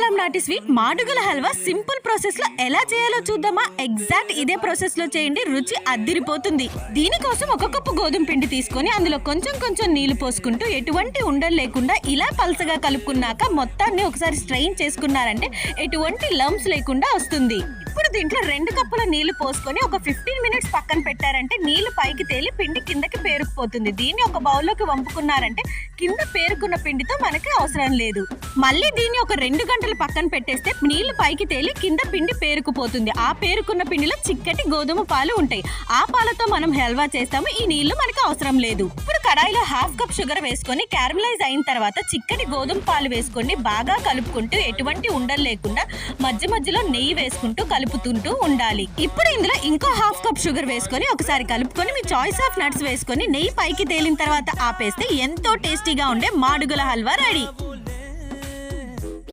కాలం నాటి sweet Madugula halwa simple ప్రాసెస్లో ఎలా చేయాలో చూద్దామా? ఎగ్జాక్ట్ ఇదే ప్రాసెస్లో చేయండి రుచి అద్దిరిపోతుంది. దీనికోసం ఒక కప్పు గోధుమ పిండి తీసుకొని అందులో కొంచెం కొంచెం నీళ్ళు పోసుకుంటూ ఎటువంటి ఉండలు లేకుండా ఇలా పలసగా కలుపుకున్నాక మొత్తాన్ని ఒకసారి స్ట్రెయిన్ చేసుకున్నారంటే ఎటువంటి లమ్స్ లేకుండా వస్తుంది. ఇప్పుడు దీంట్లో రెండు కప్పుల నీళ్ళు పోసుకొని ఒక ఫిఫ్టీన్ మినిట్స్ పక్కన పెట్టారంటే నీళ్ళు పైకి తేలి పిండి కిందకి పేరుకుపోతుంది. దీన్ని ఒక బౌల్లోకి వంపుకున్నారంటే కింద పేరుకున్న పిండితో మనకి అవసరం లేదు. మళ్ళీ దీన్ని ఒక రెండు గంటలు పక్కన పెట్టేస్తే నీళ్ళు పైకి తేలి కింద పిండి పేరుకుపోతుంది. ఆ పేరుకున్న పిండిలో చిక్కటి గోధుమ పాలు ఉంటాయి. ఆ పాలతో మనం హల్వా చేస్తాము. ఈ నీళ్ళు మనకి అవసరం లేదు. ఇప్పుడు కడాయిలో హాఫ్ కప్ షుగర్ వేసుకొని క్యారమలైజ్ అయిన తర్వాత చిక్కటి గోధుమ పాలు వేసుకొని బాగా కలుపుకుంటూ ఎటువంటి ఉండలు లేకుండా మధ్య మధ్యలో నెయ్యి వేసుకుంటూ కలుపుతుంటూ ఉండాలి. ఇప్పుడు ఇందులో ఇంకో హాఫ్ కప్ షుగర్ వేసుకొని ఒకసారి కలుపుకొని మీ చాయిస్ ఆఫ్ నట్స్ వేసుకొని నెయ్యి పైకి తేలిన తర్వాత ఆపేస్తే ఎంతో టేస్టీగా ఉండే మాడుగుల హల్వా రెడీ.